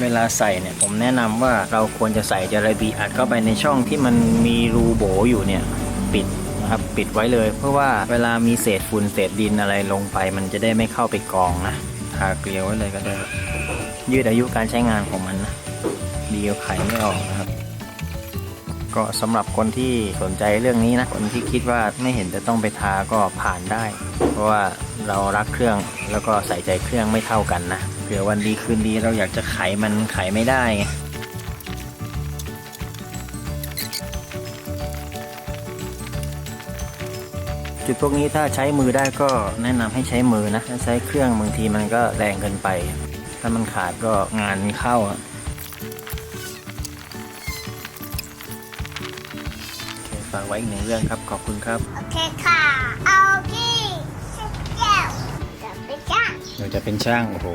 เวลาใส่เนี่ยผมแนะนำว่าเราควรจะใส่จระบีอัดเข้าไปในช่องที่มันมีรูโบอยู่เนี่ยปิดนะครับปิดไว้เลย เพื่อว่าเวลามีเศษฝุ่นเศษดินอะไรลงไป มันจะได้ไม่เข้าไปกองนะทาเกลียวไว้เลยก็ได้ ยืดอายุการใช้งานของมันนะดีกว่าไขไม่ออกนะครับ ก็สำหรับคนที่สนใจเรื่องนี้นะคนที่คิดว่าไม่เห็นจะต้องไปทาก็ผ่านได้ เพราะว่าเรารักเครื่องแล้วก็ใส่ใจเครื่องไม่เท่ากันนะ เผื่อวันดีคืนดีเราอยากจะไขมันไขไม่ได้ไงจุดพวกนี้ถ้าใช้มือได้ก็แนะนำให้ใช้มือนะถ้าใช้เครื่องบางทีมันก็แรงเกินไป ถ้ามันขาดก็งานเข้าอะโอเคฝากไว้อีกหนึ่งเรื่องครับขอบคุณครับ โอเคค่ะ เราจะเป็นช่างโอ้โห